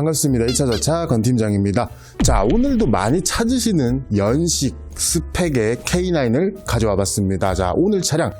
네, 반갑습니다. 2차 저차 건팀장입니다. 자, 오늘도 많이 찾으시는 연식 스펙의 K9을 가져와 봤습니다. 자, 오늘 차량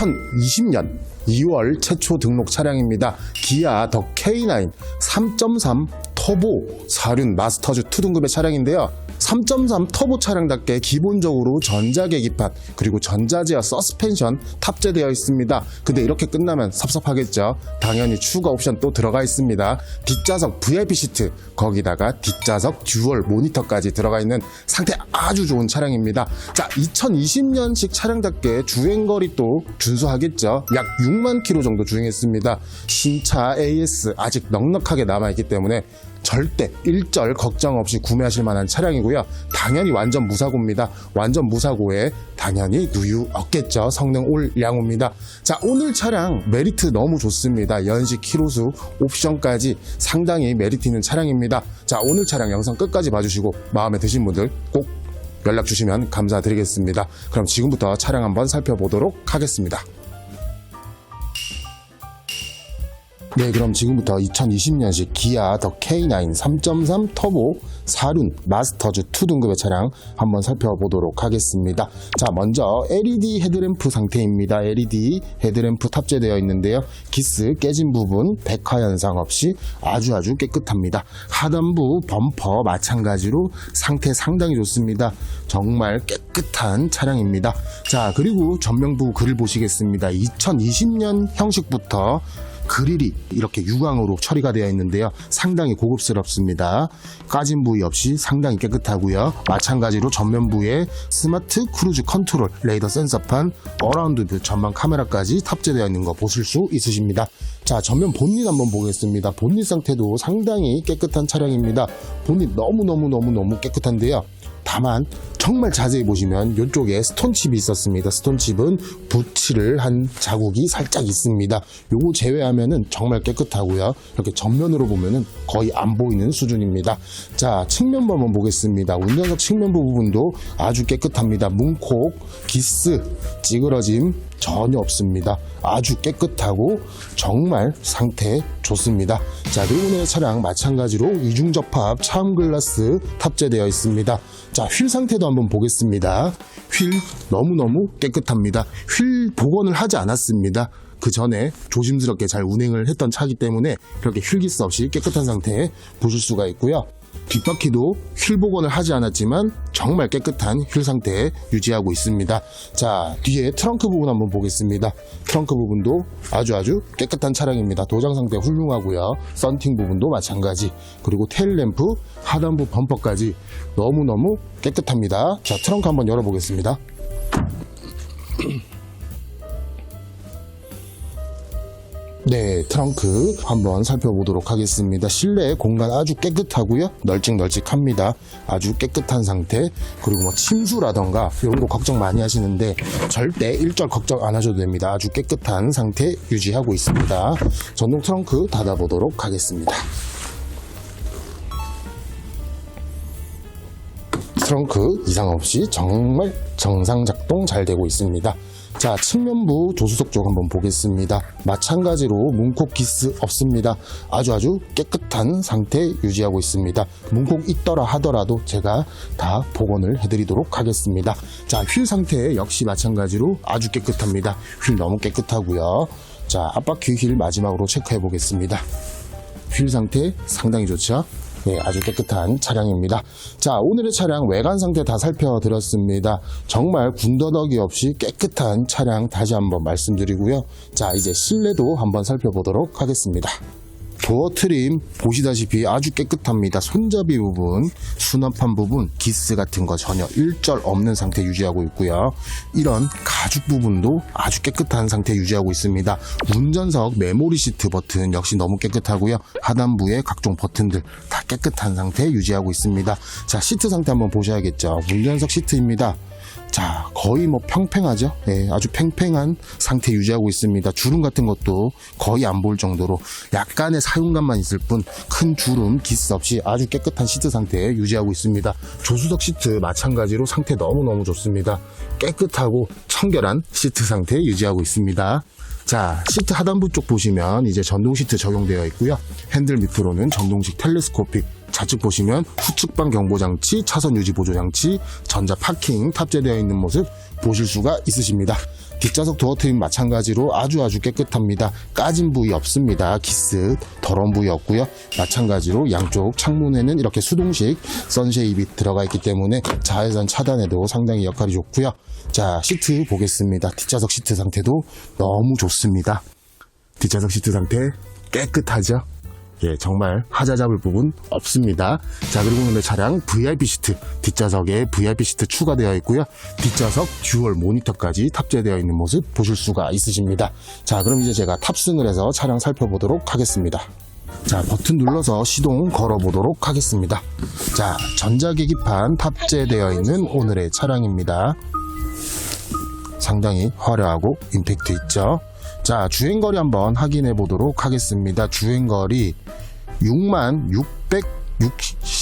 2020년 2월 최초 등록 차량입니다. 기아 더 K9 3.3 터보 사륜 마스터즈 2등급의 차량인데요. 3.3 터보 차량답게 기본적으로 전자 계기판 그리고 전자제어 서스펜션 탑재되어 있습니다. 근데 이렇게 끝나면 섭섭하겠죠. 당연히 추가 옵션 또 들어가 있습니다. 뒷좌석 VIP 시트 거기다가 뒷좌석 듀얼 모니터까지 들어가 있는 상태 아주 좋은 차량입니다. 자, 2020년식 차량답게 주행거리 또 준수하겠죠. 약 6만 킬로 정도 주행했습니다. 신차 AS 아직 넉넉하게 남아있기 때문에 절대 일절 걱정 없이 구매하실 만한 차량이고요. 당연히 완전 무사고입니다. 완전 무사고에 당연히 누유 없겠죠. 성능 올 양호입니다. 자, 오늘 차량 메리트 너무 좋습니다. 연식 키로수 옵션까지 상당히 메리트 있는 차량입니다. 자, 오늘 차량 영상 끝까지 봐주시고 마음에 드신 분들 꼭 연락 주시면 감사드리겠습니다. 그럼 지금부터 차량 한번 살펴보도록 하겠습니다. 네, 그럼 지금부터 2020년식 기아 더 K9 3.3 터보 사륜 마스터즈 2 등급의 차량 한번 살펴보도록 하겠습니다. 자, 먼저 LED 헤드램프 상태입니다. LED 헤드램프 탑재되어 있는데요. 기스 깨진 부분 백화 현상 없이 아주 아주 깨끗합니다. 하단부 범퍼 마찬가지로 상태 상당히 좋습니다. 정말 깨끗한 차량입니다. 자, 그리고 전면부 그릴 보시겠습니다. 2020년 형식부터 그릴이 이렇게 유광으로 처리가 되어 있는데요. 상당히 고급스럽습니다. 까진 부위 없이 상당히 깨끗하고요. 마찬가지로 전면부에 스마트 크루즈 컨트롤 레이더 센서판, 어라운드 뷰 전방 카메라까지 탑재되어 있는 거 보실 수 있으십니다. 자, 전면 본닛 한번 보겠습니다. 본닛 상태도 상당히 깨끗한 차량입니다. 본닛 너무너무너무너무 깨끗한데요. 다만 정말 자세히 보시면 이쪽에 스톤칩이 있었습니다. 스톤칩은 붓칠을 한 자국이 살짝 있습니다. 요거 제외하면은 정말 깨끗하고요. 이렇게 전면으로 보면은 거의 안 보이는 수준입니다. 자, 측면부 한번 보겠습니다. 운전석 측면부 부분도 아주 깨끗합니다. 문콕, 기스, 찌그러짐 전혀 없습니다. 아주 깨끗하고 정말 상태 좋습니다. 자, 그리고 오늘 차량 마찬가지로 이중 접합 차음 글라스 탑재되어 있습니다. 자, 휠 상태도 한번 보겠습니다. 휠 너무너무 깨끗합니다. 휠 복원을 하지 않았습니다. 그 전에 조심스럽게 잘 운행을 했던 차기 때문에 이렇게 휠기스 없이 깨끗한 상태에 보실 수가 있고요. 뒷바퀴도 휠 복원을 하지 않았지만 정말 깨끗한 휠 상태에 유지하고 있습니다. 자, 뒤에 트렁크 부분 한번 보겠습니다. 트렁크 부분도 아주 아주 깨끗한 차량입니다. 도장 상태 훌륭하고요. 썬팅 부분도 마찬가지. 그리고 테일램프, 하단부 범퍼까지 너무너무 깨끗합니다. 자, 트렁크 한번 열어보겠습니다. 네, 트렁크 한번 살펴보도록 하겠습니다. 실내 공간 아주 깨끗하고요. 널찍널찍합니다. 아주 깨끗한 상태. 그리고 뭐 침수라던가 이런 거 걱정 많이 하시는데 절대 일절 걱정 안 하셔도 됩니다. 아주 깨끗한 상태 유지하고 있습니다. 전동 트렁크 닫아보도록 하겠습니다. 트렁크 이상 없이 정말 정상 작동 잘 되고 있습니다. 자, 측면부 조수석 쪽 한번 보겠습니다. 마찬가지로 문콕 기스 없습니다. 아주 아주 깨끗한 상태 유지하고 있습니다. 문콕 있더라 하더라도 제가 다 복원을 해드리도록 하겠습니다. 자, 휠 상태 역시 마찬가지로 아주 깨끗합니다. 휠 너무 깨끗하고요. 자, 앞바퀴 휠 마지막으로 체크해 보겠습니다. 휠 상태 상당히 좋죠? 네, 아주 깨끗한 차량입니다. 자, 오늘의 차량 외관 상태 다 살펴드렸습니다. 정말 군더더기 없이 깨끗한 차량 다시 한번 말씀드리고요. 자, 이제 실내도 한번 살펴보도록 하겠습니다. 도어 트림 보시다시피 아주 깨끗합니다. 손잡이 부분, 수납판 부분, 기스 같은 거 전혀 일절 없는 상태 유지하고 있고요. 이런 가죽 부분도 아주 깨끗한 상태 유지하고 있습니다. 운전석 메모리 시트 버튼 역시 너무 깨끗하고요. 하단부의 각종 버튼들 다 깨끗한 상태 유지하고 있습니다. 자, 시트 상태 한번 보셔야겠죠. 운전석 시트입니다. 자, 거의 뭐 평평하죠? 예, 아주 팽팽한 상태 유지하고 있습니다. 주름 같은 것도 거의 안 보일 정도로 약간의 사용감만 있을 뿐 큰 주름, 기스 없이 아주 깨끗한 시트 상태 유지하고 있습니다. 조수석 시트 마찬가지로 상태 너무너무 좋습니다. 깨끗하고 청결한 시트 상태 유지하고 있습니다. 자, 시트 하단부 쪽 보시면 이제 전동 시트 적용되어 있고요. 핸들 밑으로는 전동식 텔레스코픽 좌측 보시면 후측방 경보 장치, 차선 유지 보조 장치, 전자 파킹 탑재되어 있는 모습 보실 수가 있으십니다. 뒷좌석 도어 트림 마찬가지로 아주 아주 깨끗합니다. 까진 부위 없습니다. 기스 더러운 부위 없고요. 마찬가지로 양쪽 창문에는 이렇게 수동식 선쉐입이 들어가 있기 때문에 자외선 차단에도 상당히 역할이 좋고요. 자 시트 보겠습니다. 뒷좌석 시트 상태도 너무 좋습니다. 뒷좌석 시트 상태 깨끗하죠? 예, 정말 하자 잡을 부분 없습니다. 자, 그리고 오늘 차량 VIP 시트, 뒷좌석에 VIP 시트 추가되어 있고요. 뒷좌석 듀얼 모니터까지 탑재되어 있는 모습 보실 수가 있으십니다. 자, 그럼 이제 제가 탑승을 해서 차량 살펴보도록 하겠습니다. 자, 버튼 눌러서 시동 걸어보도록 하겠습니다. 자, 전자계기판 탑재되어 있는 오늘의 차량입니다. 상당히 화려하고 임팩트 있죠. 자, 주행거리 한번 확인해 보도록 하겠습니다. 주행거리 6만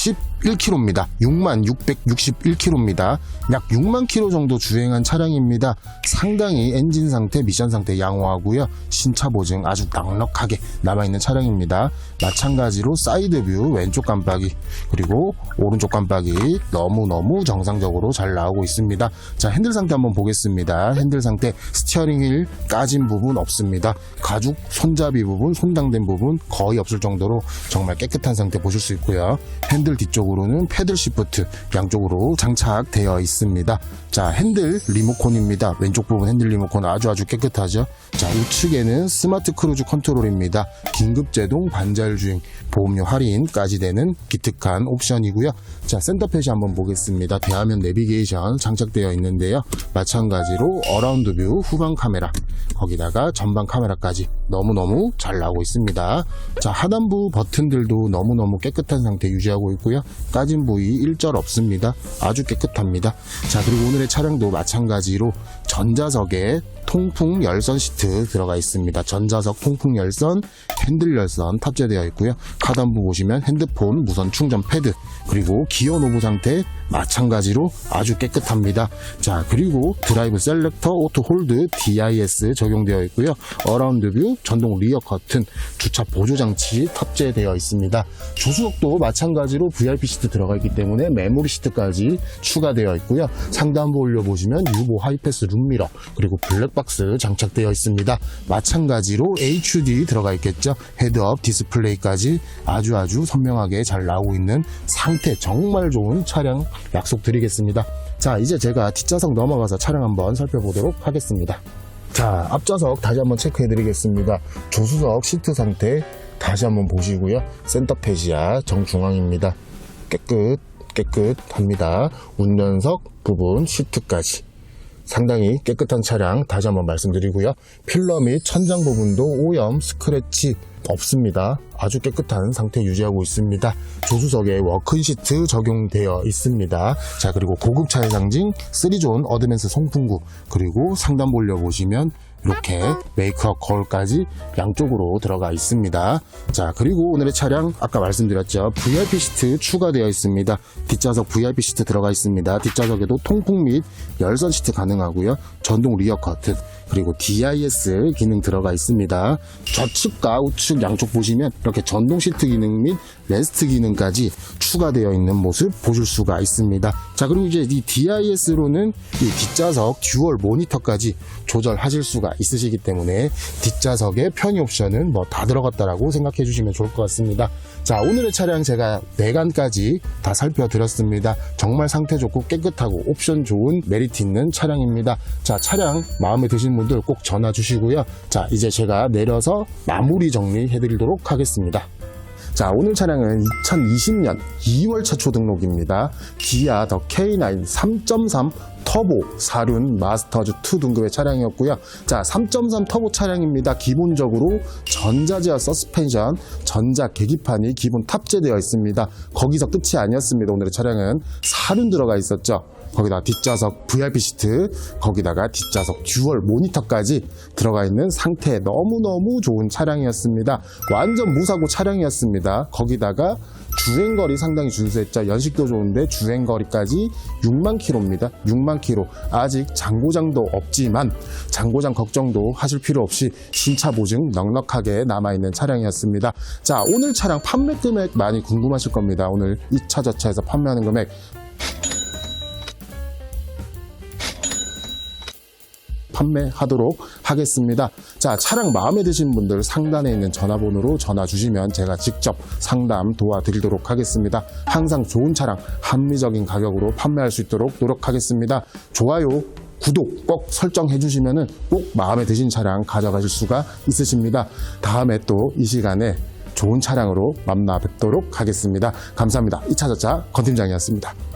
661km입니다. 6만 661km입니다. 약 6만 km 정도 주행한 차량입니다. 상당히 엔진 상태, 미션 상태 양호하고요. 신차 보증 아주 넉넉하게 남아있는 차량입니다. 마찬가지로 사이드 뷰 왼쪽 깜빡이 그리고 오른쪽 깜빡이 너무너무 정상적으로 잘 나오고 있습니다. 자, 핸들 상태 한번 보겠습니다. 핸들 상태 스티어링 휠 까진 부분 없습니다. 가죽 손잡이 부분, 손당된 부분 거의 없을 정도로 정말 깨끗한 상태 보실 수 있고요. 핸들 뒤쪽으로는 패들 시프트 양쪽으로 장착되어 있습니다. 자, 핸들 리모컨입니다. 왼쪽 부분 핸들 리모컨 아주 아주 깨끗하죠. 자, 우측에는 스마트 크루즈 컨트롤입니다. 긴급 제동, 반자율 주행, 보험료 할인까지 되는 기특한 옵션이고요. 자, 센터페이지 한번 보겠습니다. 대화면 내비게이션 장착되어 있는데요. 마찬가지로 어라운드 뷰 후방 카메라, 거기다가 전방 카메라까지 너무너무 잘 나오고 있습니다. 자, 하단부 버튼들도 너무너무 깨끗한 상태 유지하고 있고요. 까진 부위 일절 없습니다. 아주 깨끗합니다. 자, 그리고 오늘의 차량도 마찬가지로 전자석에 통풍 열선 시트 들어가 있습니다. 전자석 통풍 열선, 핸들 열선 탑재되어 있고요. 하단부 보시면 핸드폰 무선 충전 패드, 그리고 기어 노브 상태 마찬가지로 아주 깨끗합니다. 자, 그리고 드라이브 셀렉터 오토 홀드 DIS 적용되어 있고요. 어라운드 뷰 전동 리어 커튼 주차 보조 장치 탑재되어 있습니다. 조수석도 마찬가지로 VIP 시트 들어가 있기 때문에 메모리 시트까지 추가되어 있고요. 상단부 올려보시면 유보 하이패스 룸미러 그리고 블랙박스 장착되어 있습니다. 마찬가지로 HUD 들어가 있겠죠. 헤드업 디스플레이까지 아주 아주 선명하게 잘 나오고 있는 상태 정말 좋은 차량 약속드리겠습니다. 자, 이제 제가 뒷좌석 넘어가서 차량 한번 살펴보도록 하겠습니다. 자, 앞좌석 다시 한번 체크해 드리겠습니다. 조수석 시트 상태 다시 한번 보시고요. 센터페시아 정중앙입니다. 깨끗, 깨끗합니다. 운전석 부분 시트까지. 상당히 깨끗한 차량 다시 한번 말씀드리고요. 필러 및 천장 부분도 오염, 스크래치 없습니다. 아주 깨끗한 상태 유지하고 있습니다. 조수석에 워큰 시트 적용되어 있습니다. 자, 그리고 고급차의 상징 3존 어드밴스 송풍구 그리고 상단 볼려 보시면 이렇게 메이크업 거울까지 양쪽으로 들어가 있습니다. 자, 그리고 오늘의 차량 아까 말씀드렸죠. VIP 시트 추가되어 있습니다. 뒷좌석 VIP 시트 들어가 있습니다. 뒷좌석에도 통풍 및 열선 시트 가능하고요. 전동 리어 커튼 그리고 DIS 기능 들어가 있습니다. 좌측과 우측 양쪽 보시면 이렇게 전동 시트 기능 및 레스트 기능까지 추가되어 있는 모습 보실 수가 있습니다. 자, 그리고 이제 이 DIS로는 이 뒷좌석 듀얼 모니터까지 조절하실 수가 있으시기 때문에 뒷좌석의 편의 옵션은 뭐 다 들어갔다라고 생각해 주시면 좋을 것 같습니다. 자, 오늘의 차량 제가 내관까지 다 살펴드렸습니다. 정말 상태 좋고 깨끗하고 옵션 좋은 메리트 있는 차량입니다. 자, 차량 마음에 드시는 분들 꼭 전화 주시고요. 자, 이제 제가 내려서 마무리 정리해 드리도록 하겠습니다. 자, 오늘 차량은 2020년 2월차 초등록입니다. 기아 더 K9 3.3 터보 사륜 마스터즈 2 등급의 차량이었고요. 자, 3.3 터보 차량입니다. 기본적으로 전자제어 서스펜션, 전자 계기판이 기본 탑재되어 있습니다. 거기서 끝이 아니었습니다. 오늘의 차량은 사륜 들어가 있었죠. 거기다 뒷좌석 VIP 시트, 거기다가 뒷좌석 듀얼 모니터까지 들어가 있는 상태 너무너무 좋은 차량이었습니다. 완전 무사고 차량이었습니다. 거기다가 주행거리 상당히 준수했죠. 연식도 좋은데 주행거리까지 6만 킬로입니다. 6만 킬로. 아직 장고장도 없지만 장고장 걱정도 하실 필요 없이 신차 보증 넉넉하게 남아있는 차량이었습니다. 자, 오늘 차량 판매 금액 많이 궁금하실 겁니다. 오늘 2차 저차에서 판매하는 금액 판매하도록 하겠습니다. 자, 차량 마음에 드신 분들 상단에 있는 전화번호로 전화 주시면 제가 직접 상담 도와드리도록 하겠습니다. 항상 좋은 차량 합리적인 가격으로 판매할 수 있도록 노력하겠습니다. 좋아요, 구독 꼭 설정해 주시면 꼭 마음에 드신 차량 가져가실 수가 있으십니다. 다음에 또 이 시간에 좋은 차량으로 만나 뵙도록 하겠습니다. 감사합니다. 2차 저차 건팀장이었습니다.